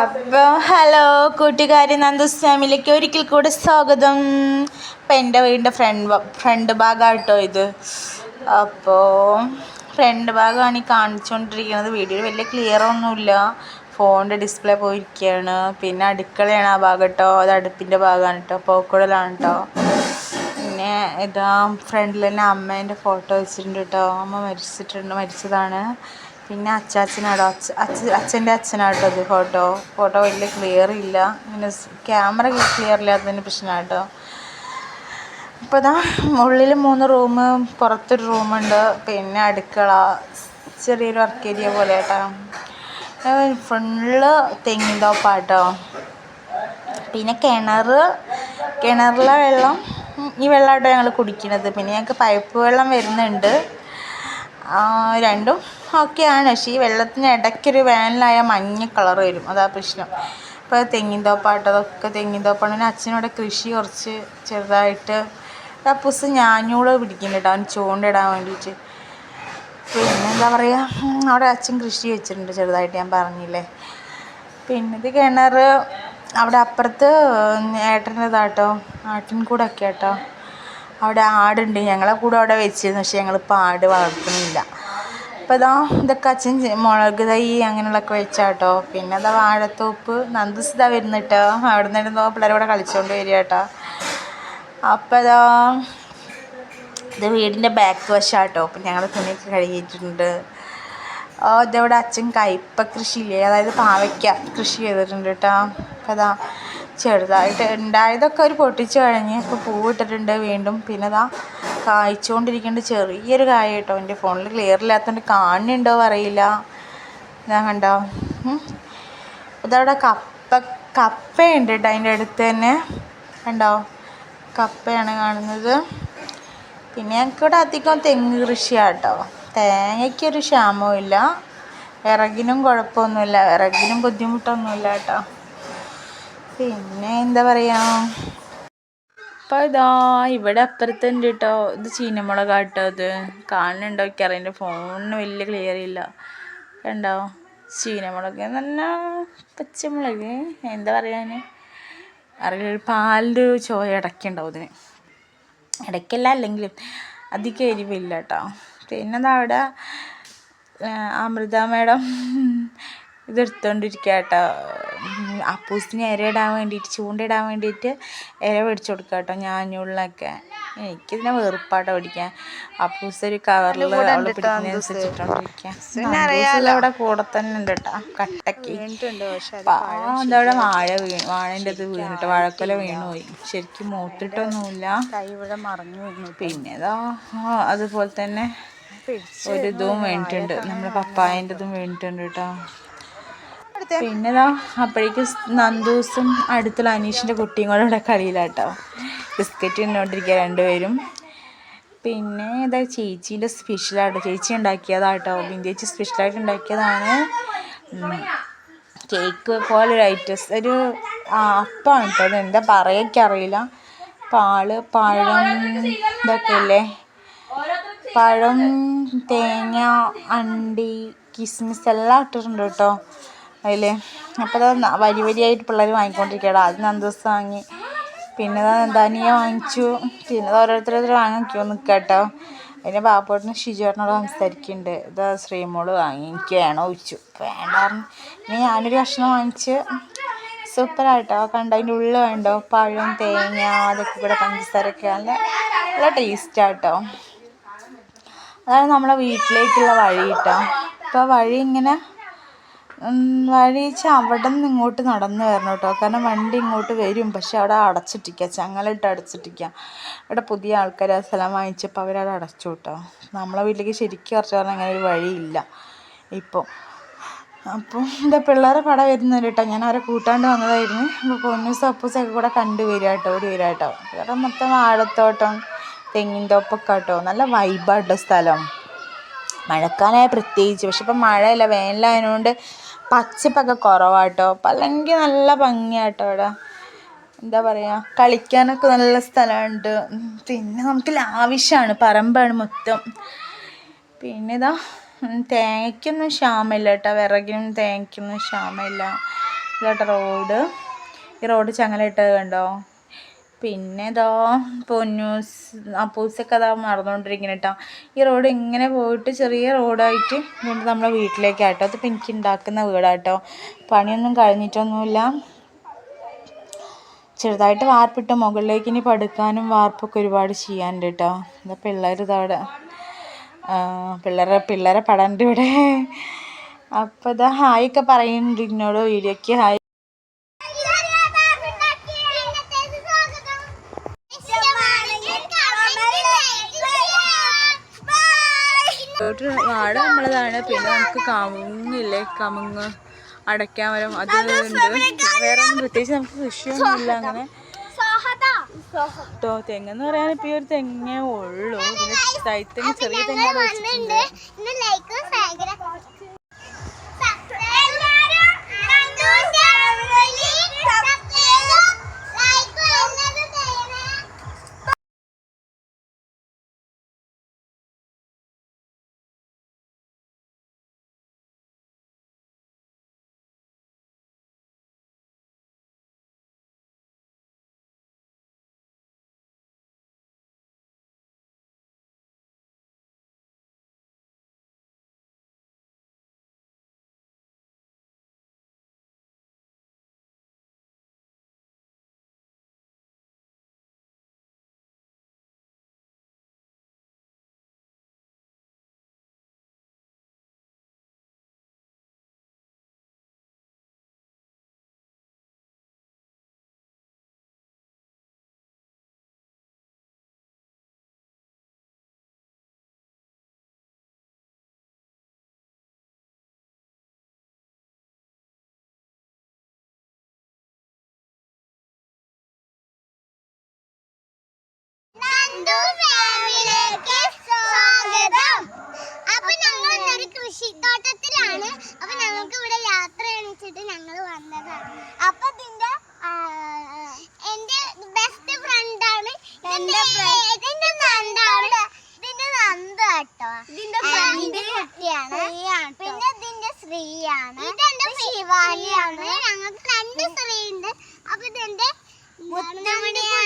അപ്പോൾ ഹലോ കൂട്ടുകാരി നന്ദുസ് ഫാമിലിക്ക് ഒരിക്കൽ കൂടെ സ്വാഗതം. അപ്പം എന്റെ വീടിന്റെ ഫ്രണ്ട് ഫ്രണ്ട് ഭാഗമാണ് കേട്ടോ ഇത്. അപ്പോൾ ഫ്രണ്ട് ഭാഗമാണ് ഈ കാണിച്ചുകൊണ്ടിരിക്കുന്നത് വീഡിയോ വലിയ ക്ലിയർ ഒന്നുമില്ല. ഫോണിന്റെ ഡിസ്പ്ലേ പോയിരിക്കുകയാണ് പിന്നെ അടുക്കളയാണ് ആ ഭാഗം കേട്ടോ അത് അടുപ്പിന്റെ ഭാഗമാണ് കേട്ടോ പോക്കുടലാണ് കേട്ടോ പിന്നെ ഇതാ ഫ്രണ്ടിൽ തന്നെ അമ്മേന്റെ ഫോട്ടോ വെച്ചിട്ടുണ്ട് കേട്ടോ അമ്മ മരിച്ചിട്ടുണ്ട് മരിച്ചതാണ്. പിന്നെ അച്ചാച്ചനാടോ അച്ഛ അച്ഛ അച്ഛന്റെ അച്ഛനാട്ടോ അത് ഫോട്ടോ ഫോട്ടോ വലിയ ക്ലിയർ ഇല്ല. പിന്നെ ക്യാമറ ക്ലിയർ ഇല്ലാത്തതിന്റെ പ്രശ്നമാട്ടോ അപ്പോൾ ഇതാ ഉള്ളിൽ മൂന്ന് റൂം പുറത്തൊരു റൂമുണ്ട് പിന്നെ അടുക്കള. ചെറിയൊരു വർക്ക് ഏരിയ പോലെ കേട്ടോ ഫുള്ള് തെങ്ങിൻ തോപ്പാട്ടോ. പിന്നെ കിണർ കിണറിലെ വെള്ളം ഈ വെള്ളമാട്ടോ ഞങ്ങൾ കുടിക്കുന്നത് പിന്നെ ഞങ്ങൾക്ക് പൈപ്പ് വെള്ളം വരുന്നുണ്ട്. രണ്ടും ഓക്കെയാണ് പക്ഷേ ഈ വെള്ളത്തിന് ഇടയ്ക്കൊരു വേനലായ മഞ്ഞ കളർ വരും. അതാ പ്രശ്നം. ഇപ്പോൾ തെങ്ങിൻ തോപ്പാട്ടോ അതൊക്കെ തെങ്ങിൻ തോപ്പാണ്. പിന്നെ അച്ഛനോടെ കൃഷി കുറച്ച് ചെറുതായിട്ട്. കപ്പൂസ് ഞാഞ്ഞൂൾ പിടിക്കുന്നുണ്ട്. അവൻ ചൂണ്ടിടാൻ വേണ്ടിയിട്ട്. പിന്നെ എന്താ പറയുക അവിടെ അച്ഛൻ കൃഷി വെച്ചിട്ടുണ്ട് ചെറുതായിട്ട്. ഞാൻ പറഞ്ഞില്ലേ? പിന്നെ ഇത് കിണർ അവിടെ അപ്പുറത്ത് ഏട്ടന്റെതാട്ടോ ആട്ടിൻകൂടൊക്കെ കേട്ടോ അവിടെ ആടുണ്ട്. ഞങ്ങളെ കൂടെ അവിടെ വെച്ചിരുന്നു. പക്ഷേ ഞങ്ങളിപ്പോൾ ആട് വളർത്തുന്നില്ല. അപ്പോൾ ഇതാ ഇതൊക്കെ അച്ഛൻ മുളക് തൈ അങ്ങനെയുള്ളതൊക്കെ വെച്ചാട്ടോ. പിന്നെ അതാ വാഴത്തോപ്പ്. നന്ദുസ് ഇതാ വരുന്നിട്ടോ. അവിടെ നിന്ന് നിന്നിരുന്നോ പിള്ളേരെ കൂടെ കളിച്ചുകൊണ്ട് വരിക കേട്ടോ അപ്പോൾ ഇതാ ഇത് വീടിന്റെ ബാക്ക് വശമാട്ടോ അപ്പം ഞങ്ങൾ തുണിയൊക്കെ കഴുകിയിട്ടുണ്ട്. ഓ ഇതവിടെ അച്ഛൻ കയ്പ കൃഷിയില്ലേ അതായത് പാവയ്ക്ക കൃഷി ചെയ്തിട്ടുണ്ട് കേട്ടോ. അപ്പം അതാ ചെറുതായിട്ട് ഉണ്ടായതൊക്കെ ഒരു പൊട്ടിച്ച് കഴിഞ്ഞ് ഇപ്പോൾ പൂവിട്ടിട്ടുണ്ട് വീണ്ടും. പിന്നെ അതാ കായ്ച്ചുകൊണ്ടിരിക്കേണ്ട ചെറിയൊരു കായ കേട്ടോ എന്റെ ഫോണിൽ ക്ലിയർ ഇല്ലാത്തതുകൊണ്ട് കാണുന്നുണ്ടോ അറിയില്ല. ഞാൻ കണ്ടോ? ഇതവിടെ കപ്പ കപ്പയുണ്ട് കേട്ടോ അതിന്റെ അടുത്ത് തന്നെ. കണ്ടോ? കപ്പയാണ് കാണുന്നത്. പിന്നെ ഞങ്ങൾക്കിവിടെ അധികം തെങ്ങ് കൃഷിയാണ് കേട്ടോ തേങ്ങയ്ക്കൊരു ക്ഷാമവും ഇല്ല. വിറകിനും കുഴപ്പമൊന്നുമില്ല. വിറകിനും ബുദ്ധിമുട്ടൊന്നുമില്ല കേട്ടോ പിന്നെ എന്താ പറയുക അപ്പോൾ ഇതാ ഇവിടെ അപ്പുറത്തുണ്ട് കേട്ടോ ഇത് ചീനമുളക് കേട്ടോ ഇത് കാണുന്നുണ്ടോ എനിക്കറിയാം ഫോണിന് വലിയ ക്ലിയർ ഇല്ല. കണ്ടോ? ചീനമുളക് നല്ല പച്ചമുളക്. എന്താ പറയാൻ അറിയില്ല പാലിന്റെ ചോയ ഇടയ്ക്കുണ്ടാവും ഇതിന്. ഇടയ്ക്കല്ല അല്ലെങ്കിലും അധികം എരിവില്ല കേട്ടോ. പിന്നെ അവിടെ? അമൃത മേഡം ഇതെടുത്തോണ്ടിരിക്കട്ടോ കേട്ടോ. അപ്പൂസിന് ഇരയിടാൻ വേണ്ടിയിട്ട് ചൂണ്ടയിടാൻ വേണ്ടിയിട്ട് ഇര മേടിച്ചു കൊടുക്കുക കേട്ടോ ഞാഞ്ഞുള്ളൊക്കെ എനിക്കിതിനെ വെറുപ്പാട്ടോ പിടിക്കാൻ. അപ്പൂസ് ഒരു കവറിൽ പിടിക്കുന്നതനുസരിച്ചിട്ടോണ്ടിരിക്കുക അവിടെ കൂടെ തന്നെ ഉണ്ട് കേട്ടോ കട്ടക്ക്. അതവിടെ വാഴ വീണു വാഴന്റെ ഇത് വീണിട്ട് വാഴക്കൊല വീണുപോയി ശരിക്കും മൂത്തിട്ടൊന്നുമില്ല. പിന്നെ ഇതാ അതുപോലെ തന്നെ ഒരു ഇതും വേണ്ടിയിട്ടുണ്ട് നമ്മുടെ പപ്പായന്റെ ഇതും വേണ്ടിയിട്ടുണ്ട് കേട്ടോ. പിന്നെ ഇതാ അപ്പോഴേക്കും നന്ദൂസും അടുത്തുള്ള അനീഷിന്റെ കുട്ടിയും കൂടെ ഇവിടെ കളിയിലാട്ടോ. ബിസ്ക്കറ്റ് തിന്നുകൊണ്ടിരിക്കുക രണ്ടുപേരും. പിന്നെ ഇതാ ചേച്ചീന്റെ സ്പെഷ്യലാട്ടോ. ചേച്ചി ഉണ്ടാക്കിയതാട്ടോ. ബിന്ദേച്ചി സ്പെഷ്യലായിട്ട് ഉണ്ടാക്കിയതാണ്. കേക്ക് പോലൊരു ഐറ്റംസ് ഒരു അപ്പമാണ് കേട്ടോ അത് എന്താ പറയക്കറിയില്ല പാൽ പഴം ഇതൊക്കെ പഴം തേങ്ങ അണ്ടി കിസ്മിസ് എല്ലാം ഇട്ടിട്ടുണ്ട് കേട്ടോ അതിൽ അപ്പോൾ അത് വരി വരിയായിട്ട് പിള്ളേർ വാങ്ങിക്കൊണ്ടിരിക്കുകയാണ് ആദ്യം നന്ദൂസ് വാങ്ങി. പിന്നെ ധനിയ വാങ്ങിച്ചു. പിന്നെ ഓരോരുത്തരോരുത്തർ വാങ്ങിക്കോ നിൽക്കുക കേട്ടോ അതിന്റെ ബാപ്പോട്ടിന് ഷിജോറിനോട് സംസാരിക്കുന്നുണ്ട്. ഇത് ശ്രീമോൾ വാങ്ങി എനിക്ക് വേണോ ചോദിച്ചു. വേണ്ടായിരുന്നു പിന്നെ ഞാനൊരു കഷ്ണം വാങ്ങിച്ച് സൂപ്പറായിട്ടോ. കണ്ട അതിന്റെ ഉള്ളിൽ വേണ്ടോ പഴം തേങ്ങ അതൊക്കെ കൂടെ പഞ്ചസാരൊക്കെ നല്ല നല്ല ടേസ്റ്റാട്ടോ അതാണ് നമ്മളെ വീട്ടിലേക്കുള്ള വഴി കേട്ടോ. ഇപ്പോൾ വഴി ഇങ്ങനെ വഴി വെച്ചാൽ അവിടെ നിന്ന് ഇങ്ങോട്ട് നടന്ന് വരണം കേട്ടോ. കാരണം വണ്ടി ഇങ്ങോട്ട് വരും. പക്ഷെ അവിടെ അടച്ചിട്ടിരിക്കുക ചങ്ങലയിട്ട് അടച്ചിട്ടിരിക്കുക ഇവിടെ പുതിയ ആൾക്കാർ ആ സ്ഥലം വാങ്ങിച്ചപ്പോൾ അവരവിടെ അടച്ചു കേട്ടോ. നമ്മളെ വീട്ടിലേക്ക് ശരിക്കും കുറച്ച് പറഞ്ഞാൽ അങ്ങനെ ഒരു വഴിയില്ല ഇപ്പോൾ അപ്പോൾ എന്റെ പിള്ളേരെ പട വരുന്നുണ്ട് കേട്ടോ. ഞാൻ അവരെ കൂട്ടാണ്ട് വന്നതായിരുന്നു. അപ്പോൾ പൊന്നൂസ് അപ്പൂസൊക്കെ കൂടെ കണ്ടു വരിക കേട്ടോ. ഒരു വരിക കേട്ടോ. വേറെ മൊത്തം വാഴത്തോട്ടം തെങ്ങിൻ തോപ്പൊക്കെ കേട്ടോ. നല്ല വൈബാട്ടോ സ്ഥലം. മഴക്കാലമായ പ്രത്യേകിച്ച്. പക്ഷെ ഇപ്പം മഴയില്ല. വേനലായതുകൊണ്ട് പച്ചപ്പൊക്കെ കുറവാട്ടോ. അല്ലെങ്കിൽ നല്ല ഭംഗിയാട്ടോ ഇവിടെ എന്താ പറയുക കളിക്കാനൊക്കെ നല്ല സ്ഥലമുണ്ട്. പിന്നെ നമുക്ക് ലാവിഷാണ് പറമ്പാണ് മൊത്തം. പിന്നെ ഇതാ തേങ്ങയ്ക്കൊന്നും ക്ഷാമമില്ല കേട്ടോ. വിറകിനും തേങ്ങയ്ക്കൊന്നും ക്ഷാമമില്ല. ഇതാട്ടോ റോഡ്. ഈ റോഡ് ചങ്ങലയിട്ടത് കണ്ടോ? പിന്നെ ഇതാ പൊന്നൂസ് അപ്പൂസൊക്കെ അതാ മറന്നുകൊണ്ടിരിക്കുന്നത് കേട്ടോ ഈ റോഡ് ഇങ്ങനെ പോയിട്ട് ചെറിയ റോഡായിട്ട് കൊണ്ട് നമ്മളെ വീട്ടിലേക്കാട്ടോ. അതിപ്പോൾ എനിക്ക് ഉണ്ടാക്കുന്ന വീടാട്ടോ. പണിയൊന്നും കഴിഞ്ഞിട്ടൊന്നുമില്ല. ചെറുതായിട്ട് വാർപ്പിട്ട് മുകളിലേക്ക് ഇനി പടുക്കാനും വാർപ്പൊക്കെ ഒരുപാട് ചെയ്യാനുണ്ട് കേട്ടോ എന്താ പിള്ളേർ ഇതവിടെ പിള്ളേരെ പിള്ളേരെ പടണ്ട് ഇവിടെ അപ്പോൾ ഇതാ ഹായ് ഒക്കെ പറയുന്നുണ്ട് എന്നോട് വീഡിയോക്ക് ഹായ് വാഴ നമ്മളതാണ്. പിന്നെ നമുക്ക് കമുങ്ങില്ലേ കമുങ്ങ് അടയ്ക്കാൻ വരും അത് ഉണ്ട്. വേറെ ഒന്നും പ്രത്യേകിച്ച് നമുക്ക് കൃഷിയൊന്നുമില്ല അങ്ങനെ. കേട്ടോ തെങ്ങെന്ന് പറയാൻ ഇപ്പൊ ഈ ഒരു തെങ്ങേ ഉള്ളൂ. പിന്നെ തൈത്തെങ്ങ് ചെറിയ തെങ്ങ് വെച്ചിട്ടുണ്ട് സ്വാഗതം. അപ്പൊ ഞങ്ങൾ ഒരു കൃഷിത്തോട്ടത്തിലാണ്. അപ്പൊ ഞങ്ങൾക്ക് ഇവിടെ യാത്ര എണിച്ചിട്ട് ഞങ്ങൾ വന്നതാണ്. അപ്പൊ ഇതിന്റെ എന്റെ ബെസ്റ്റ് ഫ്രണ്ട് ആണ്. ഇതിന്റെ നന്ദാണ്. ഇതിന്റെ നന്ദ കേട്ടോ. ഇതിന്റെ ഫ്രണ്ട് കുട്ടിയാണ്. പിന്നെ ഇതിന്റെ ശ്രീയാണ് ഇതെന്റെ ശിവാനിയാണ് ഞങ്ങൾക്ക് രണ്ട് സ്ത്രീ ഉണ്ട് അപ്പൊ ഇതെന്റെ മുത്തമണിയാണ്